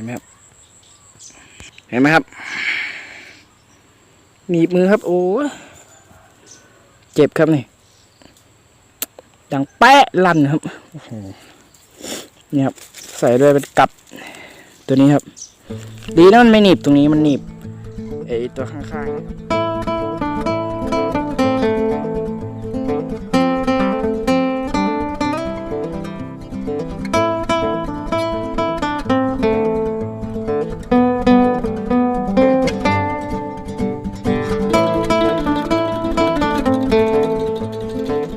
ห็นไหมครับ เห็นไหมครับ หนีบมือครับโอ้เจ็บครับนี่ดังแปะลั่นครับโอ้โหนี่ครับ ใส่ด้วยเป็นกับตัวนี้ครับ ดีนะมันไม่หนีบตรงนี้มันหนีบไอตัวข้างๆ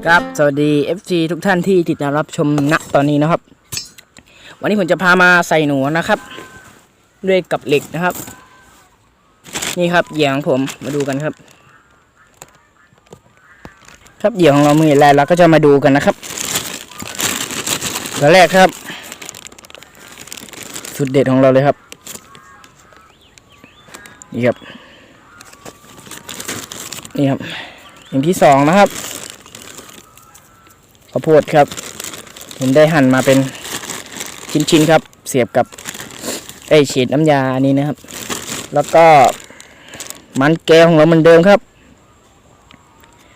ครับ สวัสดี FC ทุกท่านที่ติดตามรับชมณตอนนี้นะครับ วันนี้ผมจะพามาใส่หนูนะครับ ด้วยกับเหล็กนะครับ นี่ครับเหยื่อของผมมาดูกันครับ ครับเหยื่อของเรามีอะไรเราก็จะมาดูกันนะครับตัวแรกครับ สุดเด็ดของเราเลยครับ นี่ครับ นี่ครับอย่างที่สองนะครับ ข้าวโพดครับ ผมได้หั่นมาเป็นชิ้นๆครับ เสียบกับไอ้ฉีดน้ำยาอันนี้นะครับ แล้วก็มันแก้วของเราเหมือนเดิมครับ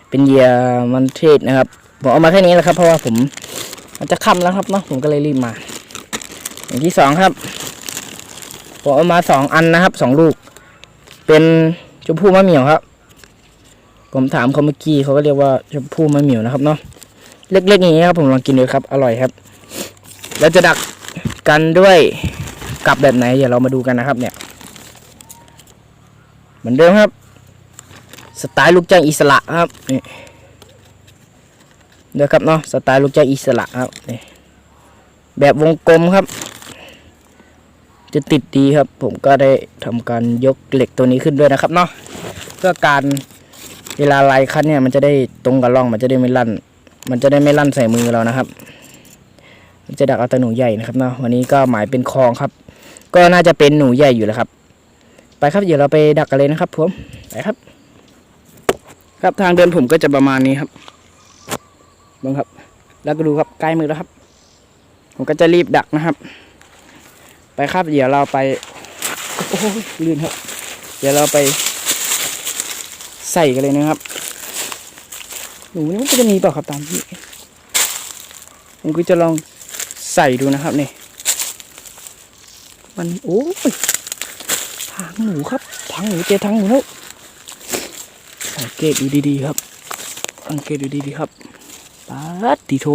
เป็นเหยื่อมันเทศนะครับ ผมเอามาแค่นี้แหละครับ เพราะว่าผมมันจะค่ำแล้วครับเนาะผมก็เลยรีบมา อย่างที่สองครับผมเอามาสองอันนะครับสองลูก เป็นชมพู่มะเหมี่ยวครับ ผมถามเขาเมื่อกี้เขาก็เรียกว่าชมพู่มะเหมี่ยวนะครับเนาะ เล็กๆอย่างนี้ครับผมลองกินดูครับ อร่อยครับ แล้วจะดักกันด้วยกับแบบไหนเดี๋ยวเรามาดูกันนะครับ เนี่ย เหมือนเดิมครับ สไตล์ลูกจ้างอิสระครับนี่เดี๋ยวครับเนาะสไตล์ลูกจ้างอิสระครับนี่แบบวงกลมครับ จะติดดีครับ ผมก็ได้ทำการยกเหล็กตัวนี้ขึ้นด้วยนะครับเนาะเพื่อการเวลาไล่คันเนี่ยมันจะได้ตรงกับร่องมันจะได้ไม่ลั่น มันจะได้ไม่ลั่นใส่มือเรานะครับ จะดักเอาแต่หนูใหญ่นะครับเนาะวันนี้ก็หมายเป็นคลองครับ ก็น่าจะเป็นหนูใหญ่อยู่แล้วครับ ไปครับเดี๋ยวเราไปดักกันเลยนะครับผมไปครับ ครับทางเดินผมก็จะประมาณนี้ครับบังครับ แล้วก็ดูครับใกล้มือแล้วครับ ผมก็จะรีบดักนะครับ ไปครับเดี๋ยวเราไปโอ้ยลื่นครับ เดี๋ยวเราไปใส่กันเลยนะครับ หนูนี่มันจะมีเปล่าครับตามที่ผมก็จะลองใส่ดูนะครับนี่มันโอ้ยทางหนูครับทางหนูเจอทางหนูแล้วสังเกตดูดีๆครับสังเกตดูดีๆครับปัดดีโถ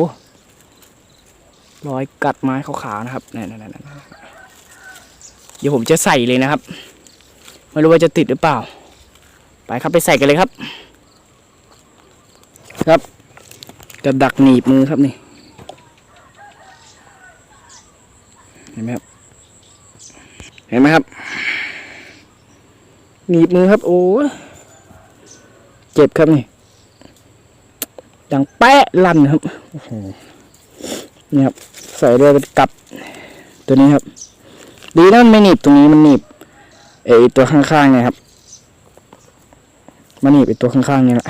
รอยกัดไม้ขาวๆนะครับนั่นๆๆเดี๋ยวผมจะใส่เลยนะครับ ไม่รู้ว่าจะติดหรือเปล่า ไปครับไปใส่กันเลยครับ ครับ จะดักหนีบมือครับนี่เห็นไหมครับ เห็นไหมครับ หนีบมือครับ โอ้เจ็บครับนี่ดังแปะลั่นครับโอ้โหนี่ครับ ใส่ด้วยเป็นกับ ตัวนี้ครับ ดีนะมันไม่หนีบตรงนี้มันหนีบไอตัวข้างๆเนี่ยครับ มันหนีบไอตัวข้างๆเนี่ยแหละ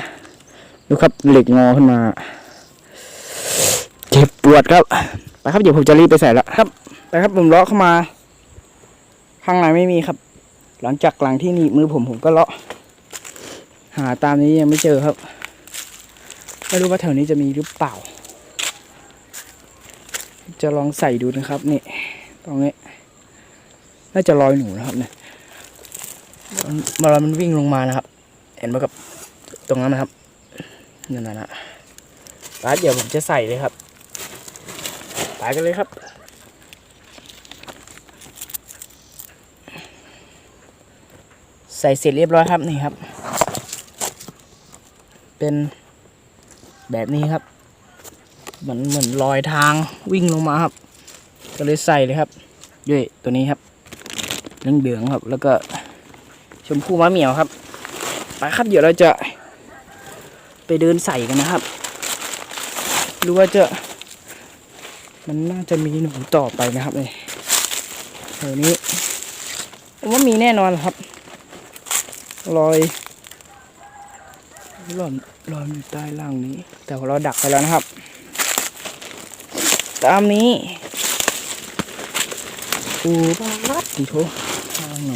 ดูครับเหล็กงอขึ้นมา เจ็บปวดครับ ไปครับเดี๋ยวผมจะรีบไปใส่แล้วครับ ไปครับผมเลาะเข้ามา ข้างในไม่มีครับ หลังจากหลังที่หนีบมือผมผมก็เลาะ หาตามนี้ยังไม่เจอครับ ไม่รู้ว่าแถวนี้จะมีหรือเปล่า จะลองใส่ดูนะครับนี่ตรงนี้น่าจะรอยหนูนะครับเนี่ยมันมันมันวิ่งลงมานะครับ เห็นไหมครับ ตรงนั้นนะครับ นั่นนะร้านเดี๋ยวผมจะใส่เลยครับไปกันเลยครับ ใส่เสร็จเรียบร้อยครับนี่ครับ เป็นแบบนี้ครับเหมือนเหมือนรอยทางวิ่งลงมาครับ ก็เลยใส่เลยครับ ด้วยตัวนี้ครับเรื่องเดืองๆครับ แล้วก็ชมพู่มะเหมี่ยวครับไปครับเดี๋ยวเราจะ ไปเดินใส่กันนะครับ หรือว่าจะ มันน่าจะมีหนูต่อไปนะครับนี่แถวนี้ผมว่ามีแน่นอนครับรอยรอยรอยอยู่ใต้ล่างนี้ แต่เราดักไปแล้วนะครับ ตามนี้โอ้บ้าดดิโถทางหนู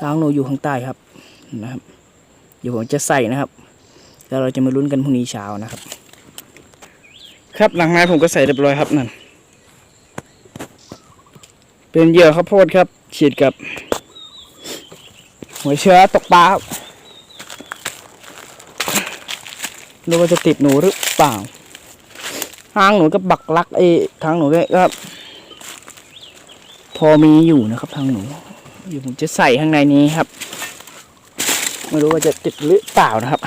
ทางหนูอยู่ข้างใต้ครับนะครับ เดี๋ยวผมจะใส่นะครับ แล้วเราจะมาลุ้นกันพรุ่งนี้เช้านะครับ ครับหลังไม้ผมก็ใส่เรียบร้อยครับนั่น เป็นเหยื่อข้าวโพดครับ ฉีดกับหัวเชื้อตกปลาครับดูว่าจะติดหนูหรือเปล่าทางหนูก็บักลักไอ้ทางหนูก็พอมีอยู่นะครับ ทางหนูเดี๋ยวผมจะใส่ข้างในนี้ครับ ไม่รู้ว่าจะติดหรือเปล่านะครับ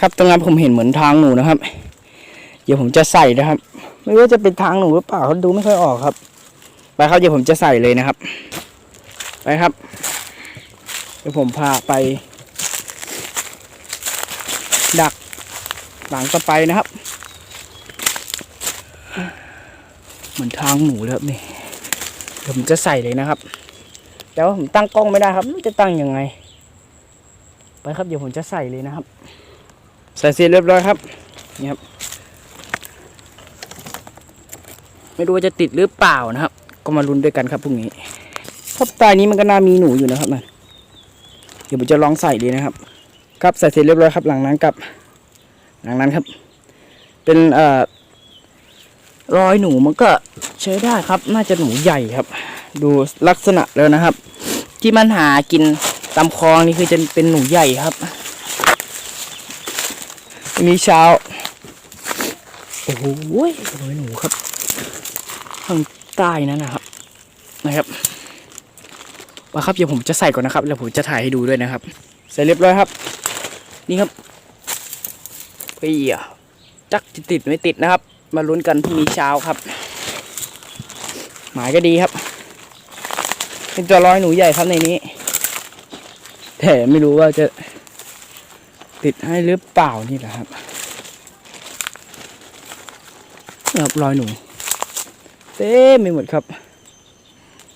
ครับตรงนั้นผมเห็นเหมือนทางหนูนะครับ เดี๋ยวผมจะใส่นะครับ ไม่ว่าจะเป็นทางหนูหรือเปล่าเขาดูไม่ค่อยออกครับ ไปครับเดี๋ยวผมจะใส่เลยนะครับ ไปครับ เดี๋ยวผมพาไป ดักหลังต่อไปนะครับ เหมือนทางหนูเลยครับนี่เดี๋ยวผมจะใส่เลยนะครับ แต่ว่าผมตั้งกล้องไม่ได้ครับจะตั้งยังไง ไปครับเดี๋ยวผมจะใส่เลยนะครับ ใส่เสร็จเรียบร้อยครับนี่ครับ ไม่รู้ว่าจะติดหรือเปล่านะครับ ก็มาลุ้นด้วยกันครับพรุ่งนี้ครับใต้นี้มันก็น่ามีหนูอยู่นะครับนั่นเดี๋ยวผมจะลองใส่ดีนะครับ ครับใส่เสร็จเรียบร้อยครับ หลังนั้นกับ หลังนั้นครับ เป็นเอ่อรอยหนูมันก็ใช้ได้ครับ น่าจะหนูใหญ่ครับ ดูลักษณะแล้วนะครับ ที่มันหากินตามคลองนี่คือจะเป็นหนูใหญ่ครับ มีเช้า โอ้โหรอยหนูครับ ข้างใต้นั่นนะครับ นะครับมาครับเดี๋ยวผมจะใส่ก่อนนะครับ แล้วผมจะถ่ายให้ดูด้วยนะครับ ใส่เรียบร้อยครับ นี่ครับเปียจักจะติดไม่ติดนะครับ มาลุ้นกันพรุ่งนี้เช้าครับ หมายก็ดีครับ เป็นตัวร้อยหนูใหญ่ครับในนี้ แต่ไม่รู้ว่าจะ ติดให้หรือเปล่านี่แหละครับครับรอยหนู เต็มไปหมดครับ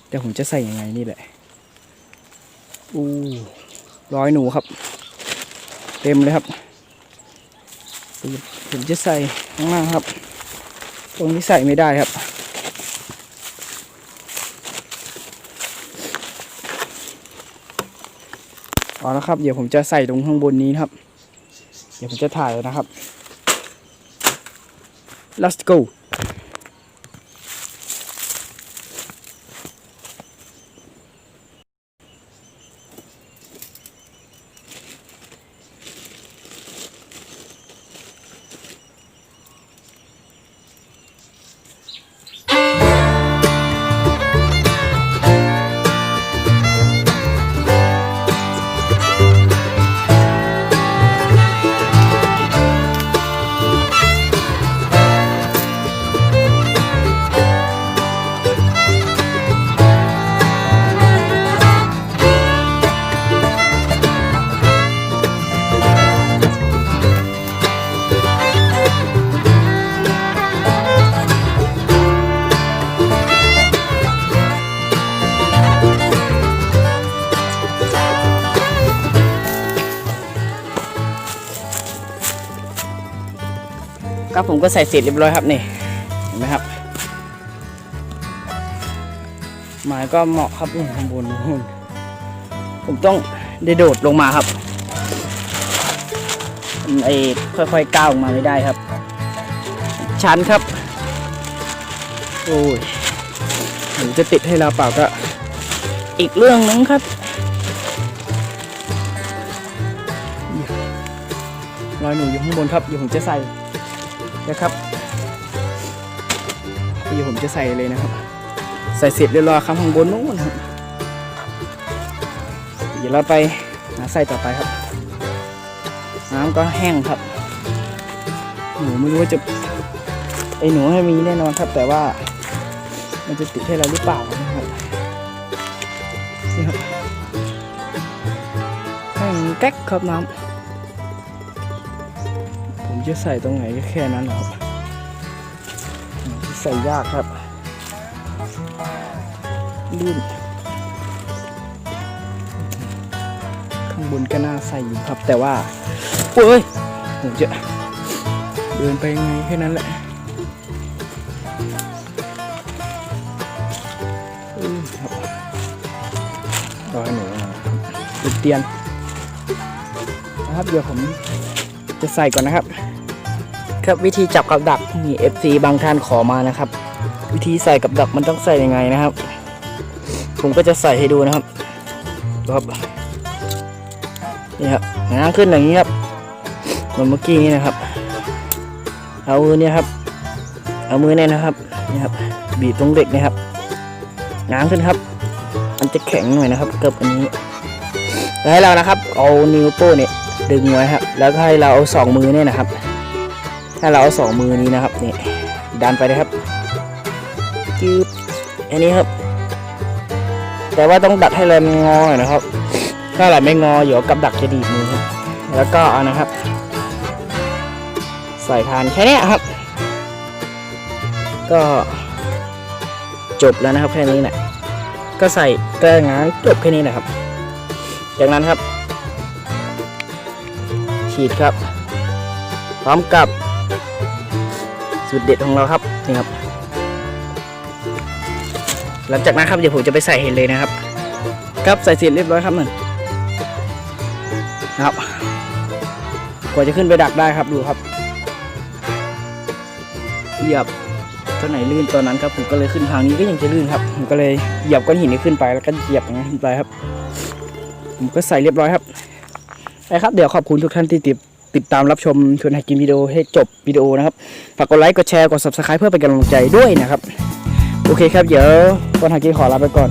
เดี๋ยวผมจะใส่ยังไงนี่แหละอู้รอยหนูครับ เต็มเลยครับผมจะใส่ข้างล่างครับ ตรงที่ใส่ไม่ได้ครับ เอาละครับ เดี๋ยวผมจะใส่ตรงข้างบนนี้ครับ เดี๋ยวผมจะถ่ายนะครับ let's go ครับผมก็ใส่เสร็จเรียบร้อยครับนี่เห็นไหมครับหมายก็เหมาะครับนู่นข้างบนนู่นผมต้องได้โดดลงมาครับไอ้ค่อยๆก้าวลงมาไม่ได้ครับ ชันครับ โอ้ยผมจะติดให้เราเปล่าก็ อีกเรื่องนึงครับรอยหนูอยู่ข้างบนครับเดี๋ยวผมจะใส่ นะครับเดี๋ยวผมจะใส่เลยนะครับ ใส่เสร็จเรียบร้อยครับข้างบนนู้นครับเดี๋ยวเราไปหาใส่ต่อไปครับ น้ำก็แห้งครับ หนูไม่รู้ว่าจะไอหนูให้มีแน่นอนครับ แต่ว่ามันจะติดให้เราหรือเปล่านะครับนี่ครับแห้งแก๊กครับน้ำ จะใส่ตรงไหนก็แค่นั้นแหละครับ ใส่ยากครับลื่นข้างบนก็น่าใส่อยู่ครับ แต่ว่าโอ้ยผมจะเดินไปยังไงแค่นั้นแหละรอให้หนูมาลูกเตียนนะครับเดี๋ยวผมจะใส่ก่อนนะครับ ครับ วิธีจับกับดักมี FC บางท่านขอมานะครับ วิธีใส่กับดักมันต้องใส่ยังไงนะครับ ผมก็จะใส่ให้ดูนะครับดูครับนี่ครับง้างขึ้นอย่างนี้ครับเหมือนเมื่อกี้นี้นะครับ เอามือเนี่ยครับ เอามือเนี่ยนะครับนี่ครับ บีบตรงเด็กนะครับง้างขึ้นครับ มันจะแข็งหน่อยนะครับเกือบอันนี้แล้วให้เรานะครับ เอานิ้วโป้เนี่ยดึงไว้ครับ แล้วก็ให้เราเอาสองมือเนี่ยนะครับ ให้เราเอาสองมือนี้นะครับนี่ดันไปนะครับจืบอันนี้ครับ แต่ว่าต้องดัดให้เลยมันงอหน่อยนะครับ ถ้าอะไรไม่งอเดี๋ยวกับดักจะดีดมือครับแล้วก็เอานะครับ ใส่ทานแค่นี้ครับ ก็จบแล้วนะครับแค่นี้แหละก็ใส่ก็ง้างจบแค่นี้นะครับ จากนั้นครับ ฉีดครับ พร้อมกับ สูตรเด็ดของเราครับนี่ครับ หลังจากนั้นครับเดี๋ยวผมจะไปใส่เห็ดเลยนะครับ ครับใส่เสร็จเรียบร้อยครับนั่นนะครับ กว่าจะขึ้นไปดักได้ครับดูครับเหยียบตัวไหนลื่นตัวนั้นครับผมก็เลยขึ้นทางนี้ก็ยังจะลื่นครับผมก็เลยเหยียบก้อนหินนี้ขึ้นไปแล้วก็เหยียบอย่างนี้ขึ้นไปครับ ผมก็ใส่เรียบร้อยครับไปครับ เดี๋ยวขอบคุณทุกท่านที่ติด ติดตามรับชมชวนให้กินวิดีโอให้จบวิดีโอนะครับ ฝากกดไลค์ กดแชร์ กด subscribe เพื่อเป็นกำลังใจด้วยนะครับ โอเคครับ เดี๋ยววันหากินขอลาไปก่อน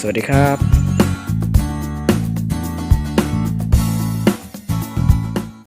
สวัสดีครับ